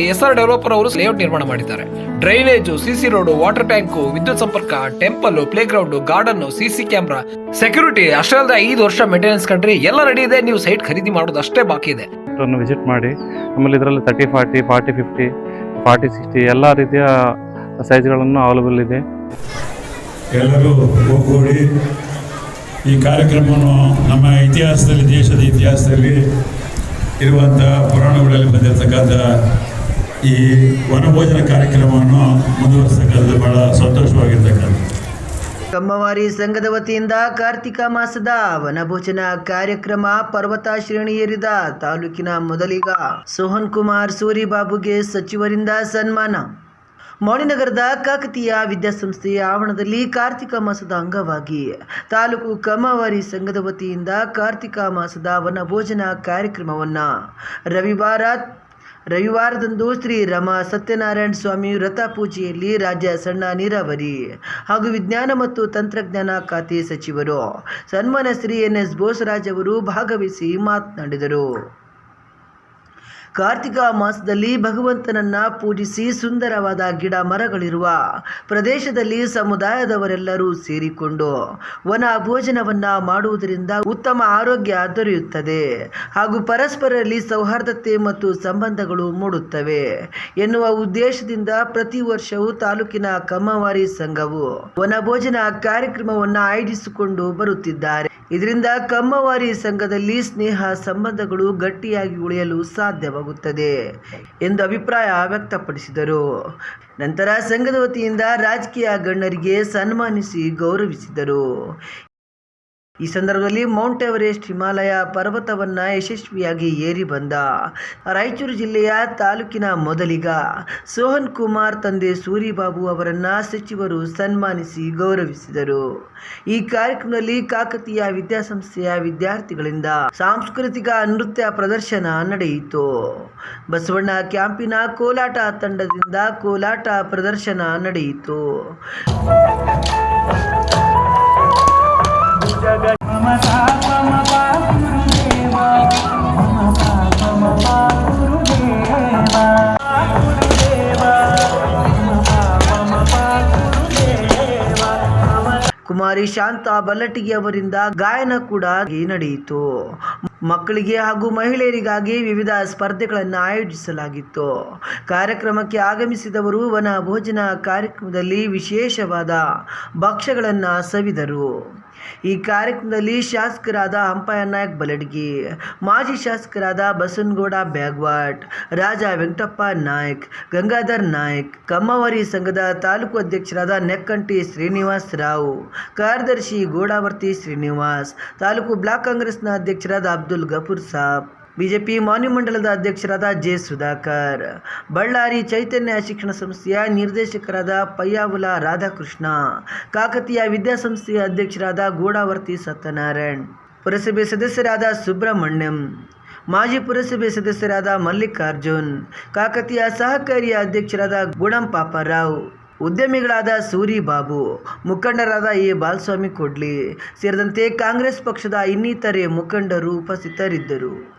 S R developer ಅವರು layout ನಿರ್ಮಾಣ ಮಾಡಿದ್ದಾರೆ. Drainage CC road water tank ವಿದ್ಯುತ್ ಸಂಪರ್ಕ temple playground garden CC camera security ಅಷ್ಟೇ ಅಲ್ಲದೆ ಐದು ವರ್ಷ ಮೇಂಟೆನೆನ್ಸ್ ಕಂಡ್ರಿ ಎಲ್ಲ ರೆಡಿ ಇದೆ ನೀವು ಸೈಟ್ ಖರೀದಿ ಮಾಡೋದು ಅಷ್ಟೇ ಬಾಕಿ ಇದೆ. ವಿಸಿಟ್ ಮಾಡಿ ಆಮೇಲೆ ಇದರಲ್ಲಿ thirty forty forty fifty forty sixty ಎಲ್ಲ ರೀತಿಯ ಸೈಜ್ಗಳನ್ನು ಅವೈಲಬಲ್ ಇದೆ. ಎಲ್ಲರೂ ಒಗ್ಗೂಡಿ ಈ ಕಾರ್ಯಕ್ರಮವನ್ನು ನಮ್ಮ ಇತಿಹಾಸದಲ್ಲಿ ದೇಶದ ಇತಿಹಾಸದಲ್ಲಿ ಇರುವಂಥ ಪುರಾಣಗಳಲ್ಲಿ ಬಂದಿರತಕ್ಕಂಥ ಈ ವನಭೋಜನ ಕಾರ್ಯಕ್ರಮವನ್ನು ಮುಂದುವರಿಸ್ತಕ್ಕಂಥದ್ದು ಬಹಳ ಸಂತೋಷವಾಗಿರ್ತಕ್ಕಂಥ. ಕಮ್ಮವಾರಿ ಸಂಘದ ವತಿಯಿಂದ ಕಾರ್ತಿಕ ಮಾಸದ ವನಭೋಜನ ಕಾರ್ಯಕ್ರಮ ಪರ್ವತ ಶ್ರೇಣಿ ಏರಿದ ತಾಲೂಕಿನ ಮೊದಲಿಗ ಸೋಹನ್ ಕುಮಾರ್ ಸೂರಿಬಾಬುಗೆ ಸಚಿವರಿಂದ ಸನ್ಮಾನ. ಮೌಳಿನಗರದ ಕಾಕತೀಯ ವಿದ್ಯಾಸಂಸ್ಥೆಯ ಆವರಣದಲ್ಲಿ ಕಾರ್ತಿಕ ಮಾಸದ ಅಂಗವಾಗಿ ತಾಲೂಕು ಕಮ್ಮವಾರಿ ಸಂಘದ ವತಿಯಿಂದ ಕಾರ್ತಿಕ ಮಾಸದ ವನಭೋಜನ ಕಾರ್ಯಕ್ರಮವನ್ನು ರವಿವಾರ ರವಿವಾರದಂದು ಶ್ರೀ ರಮ ಸತ್ಯನಾರಾಯಣ ಸ್ವಾಮಿ ವ್ರತ ಪೂಜೆಯಲ್ಲಿ ರಾಜ್ಯ ಸಣ್ಣ ನೀರಾವರಿ ಹಾಗೂ ವಿಜ್ಞಾನ ಮತ್ತು ತಂತ್ರಜ್ಞಾನ ಖಾತೆ ಸಚಿವರು. ಸನ್ಮಾನ ಶ್ರೀ ಎನ್ ಎಸ್ ಬೋಸರಾಜ್ ಅವರು ಭಾಗವಹಿಸಿ ಮಾತನಾಡಿದರು. ಕಾರ್ತಿಕ ಮಾಸದಲ್ಲಿ ಭಗವಂತನನ್ನ ಪೂಜಿಸಿ ಸುಂದರವಾದ ಗಿಡ ಮರಗಳಿರುವ ಪ್ರದೇಶದಲ್ಲಿ ಸಮುದಾಯದವರೆಲ್ಲರೂ ಸೇರಿಕೊಂಡು ವನ ಭೋಜನವನ್ನ ಮಾಡುವುದರಿಂದ ಉತ್ತಮ ಆರೋಗ್ಯ ದೊರೆಯುತ್ತದೆ ಹಾಗೂ ಪರಸ್ಪರರಲ್ಲಿ ಸೌಹಾರ್ದತೆ ಮತ್ತು ಸಂಬಂಧಗಳು ಮೂಡುತ್ತವೆ ಎನ್ನುವ ಉದ್ದೇಶದಿಂದ ಪ್ರತಿ ವರ್ಷವೂ ತಾಲೂಕಿನ ಕಮ್ಮವಾರಿ ಸಂಘವು ವನಭೋಜನ ಕಾರ್ಯಕ್ರಮವನ್ನು ಆಯೋಜಿಸಿಕೊಂಡು ಬರುತ್ತಿದ್ದಾರೆ. ಇದರಿಂದ ಕಮ್ಮವಾರಿ ಸಂಘದಲ್ಲಿ ಸ್ನೇಹ, ಸಂಬಂಧಗಳು ಗಟ್ಟಿಯಾಗಿ ಉಳಿಯಲು ಸಾಧ್ಯವಾಗುತ್ತದೆ. ಎಂದು ಅಭಿಪ್ರಾಯ ವ್ಯಕ್ತಪಡಿಸಿದರು. ನಂತರ ಸಂಘದ ವತಿಯಿಂದ ರಾಜಕೀಯ ಗಣ್ಯರಿಗೆ ಸನ್ಮಾನಿಸಿ ಗೌರವಿಸಿದರು. ಈ ಸಂದರ್ಭದಲ್ಲಿ ಮೌಂಟ್ ಎವರೆಸ್ಟ್ ಹಿಮಾಲಯ ಪರ್ವತವನ್ನು ಯಶಸ್ವಿಯಾಗಿ ಏರಿ ಬಂದ ರಾಯಚೂರು ಜಿಲ್ಲೆಯ ತಾಲೂಕಿನ ಮೊದಲಿಗ ಸೋಹನ್ ಕುಮಾರ್ ತಂದೆ ಸೂರಿಬಾಬು ಅವರನ್ನು ಸಚಿವರು ಸನ್ಮಾನಿಸಿ ಗೌರವಿಸಿದರು. ಈ ಕಾರ್ಯಕ್ರಮದಲ್ಲಿ ಕಾಕತೀಯ ವಿದ್ಯಾಸಂಸ್ಥೆಯ ವಿದ್ಯಾರ್ಥಿಗಳಿಂದ ಸಾಂಸ್ಕೃತಿಕ ನೃತ್ಯ ಪ್ರದರ್ಶನ ನಡೆಯಿತು. ಬಸವಣ್ಣ ಕ್ಯಾಂಪಿನ ಕೋಲಾಟ ತಂಡದಿಂದ ಕೋಲಾಟ ಪ್ರದರ್ಶನ ನಡೆಯಿತು. ಕುಮಾರಿ ಶಾಂತಾ ಬಲ್ಲಟಿಗೆ ಅವರಿಂದ ಗಾಯನ ಕೂಡ ನಡೆಯಿತು. ಮಕ್ಕಳಿಗೆ ಹಾಗೂ ಮಹಿಳೆಯರಿಗಾಗಿ ವಿವಿಧ ಸ್ಪರ್ಧೆಗಳನ್ನು ಆಯೋಜಿಸಲಾಗಿತ್ತು. ಕಾರ್ಯಕ್ರಮಕ್ಕೆ ಆಗಮಿಸಿದವರು ವನ ಭೋಜನ ಕಾರ್ಯಕ್ರಮದಲ್ಲಿ ವಿಶೇಷವಾದ ಭಕ್ಷ್ಯಗಳನ್ನು ಸವಿದರು. ಈ ಕಾರ್ಯಕ್ರಮದಲ್ಲಿ ಶಾಸಕರಾದ ಹಂಪಯ್ಯ ನಾಯಕ್ ಬಲಡ್ಗಿ, ಮಾಜಿ ಶಾಸಕರಾದ ಬಸವನಗೌಡ ಬ್ಯಾಗ್ವಾಟ್ ರಾಜ ವೆಂಕಟಪ್ಪ ನಾಯ್ಕ್, ಗಂಗಾಧರ್ ನಾಯ್ಕ್, ಕಮ್ಮವಾರಿ ಸಂಘದ ತಾಲೂಕು ಅಧ್ಯಕ್ಷರಾದ ನೆಕ್ಕಂಟಿ ಶ್ರೀನಿವಾಸ್ ರಾವ್, ಕಾರ್ಯದರ್ಶಿ ಗೋಡಾವರ್ತಿ ಶ್ರೀನಿವಾಸ್, ತಾಲೂಕು ಬ್ಲಾಕ್ ಕಾಂಗ್ರೆಸ್ನ ಅಧ್ಯಕ್ಷರಾದ ಅಬ್ದುಲ್ ಗಫೂರ್ ಸಾಬ್. ಬಿಜೆಪಿ ಮಾನ್ಯಮಂಡಲದ ಅಧ್ಯಕ್ಷರಾದ ಜೆ ಸುಧಾಕರ್. ಬಳ್ಳಾರಿ ಚೈತನ್ಯ ಶಿಕ್ಷಣ ಸಂಸ್ಥೆಯ ನಿರ್ದೇಶಕರಾದ ಪಯ್ಯಾವುಲ ರಾಧಾಕೃಷ್ಣ. ಕಾಕತೀಯ ವಿದ್ಯಾಸಂಸ್ಥೆಯ ಅಧ್ಯಕ್ಷರಾದ ಗೂಡಾವರ್ತಿ ಸತ್ಯನಾರಾಯಣ್. ಪುರಸಭೆ ಸದಸ್ಯರಾದ ಸುಬ್ರಹ್ಮಣ್ಯಂ. ಮಾಜಿ ಪುರಸಭೆ ಸದಸ್ಯರಾದ ಮಲ್ಲಿಕಾರ್ಜುನ್. ಕಾಕತೀಯ ಸಹಕಾರಿಯ ಅಧ್ಯಕ್ಷರಾದ ಗುಣಂಪಾಪರಾವ್. ಉದ್ಯಮಿಗಳಾದ ಸೂರಿ ಬಾಬು ಮುಖಂಡರಾದ ಎ ಬಾಲಸ್ವಾಮಿ ಕೊಡ್ಲಿ. ಸೇರಿದಂತೆ ಕಾಂಗ್ರೆಸ್ ಪಕ್ಷದ ಇನ್ನಿತರೆ ಮುಖಂಡರು ಉಪಸ್ಥಿತರಿದ್ದರು.